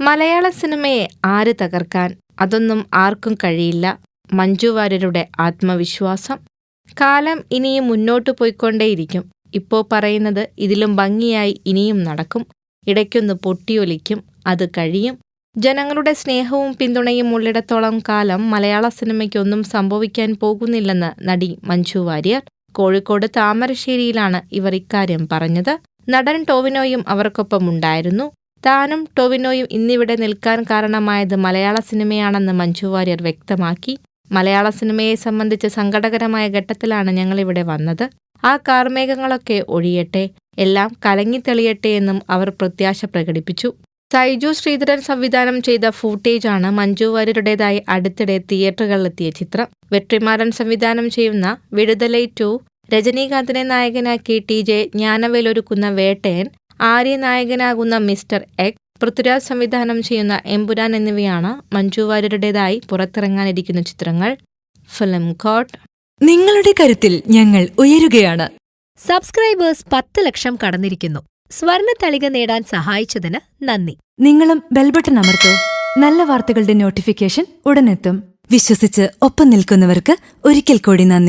മലയാള സിനിമയെ ആര് തകർക്കാൻ? അതൊന്നും ആർക്കും കഴിയില്ല. മഞ്ജു വാര്യരുടെ ആത്മവിശ്വാസം. കാലം ഇനിയും മുന്നോട്ടു പോയിക്കൊണ്ടേയിരിക്കും. ഇപ്പോ പറയുന്നത് ഇതിലും ഭംഗിയായി ഇനിയും നടക്കും. ഇടയ്ക്കൊന്ന് പൊട്ടിയൊലിക്കും. അത് കഴിയും. ജനങ്ങളുടെ സ്നേഹവും പിന്തുണയും ഉള്ളിടത്തോളം കാലം മലയാള സിനിമയ്ക്കൊന്നും സംഭവിക്കാൻ പോകുന്നില്ലെന്ന് നടി മഞ്ജു വാര്യർ. കോഴിക്കോട് താമരശ്ശേരിയിലാണ് ഇവർ ഇക്കാര്യം പറഞ്ഞത്. നടൻ ടോവിനോയും അവർക്കൊപ്പം ഉണ്ടായിരുന്നു താനും ടോവിനോയും ഇന്നിവിടെ നിൽക്കാൻ കാരണമായത് മലയാള സിനിമയാണെന്ന് മഞ്ജു വാര്യർ വ്യക്തമാക്കി. മലയാള സിനിമയെ സംബന്ധിച്ച് സങ്കടകരമായ ഘട്ടത്തിലാണ് ഞങ്ങളിവിടെ വന്നത്. ആ കാർമേഘങ്ങളൊക്കെ ഒഴിയട്ടെ എല്ലാം കലങ്ങിത്തെളിയട്ടെ എന്നും അവർ പ്രത്യാശ പ്രകടിപ്പിച്ചു. സൈജു ശ്രീധരൻ സംവിധാനം ചെയ്ത ഫൂട്ടേജാണ് മഞ്ജു വാര്യരുടേതായി അടുത്തിടെ തിയേറ്ററുകളിലെത്തിയ ചിത്രം. വെട്രിമാരൻ സംവിധാനം ചെയ്യുന്ന വിടുതലൈ ടു രജനീകാന്തിനെ നായകനാക്കി ടി ജെ ജ്ഞാനവേലൊരുക്കുന്ന വേട്ടയൻ ആര്യ നായകനാകുന്ന മിസ്റ്റർ എക് പൃഥ്വിരാജ് സംവിധാനം ചെയ്യുന്ന എമ്പുരാൻ എന്നിവയാണ് മഞ്ജു വാര്യരുടേതായി പുറത്തിറങ്ങാനിരിക്കുന്ന ചിത്രങ്ങൾ. ഫിലിം കോട്ട്. നിങ്ങളുടെ കരുത്തിൽ ഞങ്ങൾ ഉയരുകയാണ്. സബ്സ്ക്രൈബേഴ്സ് പത്ത് ലക്ഷം കടന്നിരിക്കുന്നു. സ്വർണ തളിക നേടാൻ സഹായിച്ചതിന് നന്ദി. നിങ്ങളും ബെൽബട്ടൺ അമർത്തോ. നല്ല വാർത്തകളുടെ നോട്ടിഫിക്കേഷൻ ഉടനെത്തും. വിശ്വസിച്ച് ഒപ്പം നിൽക്കുന്നവർക്ക് ഒരിക്കൽ കൂടി നന്ദി.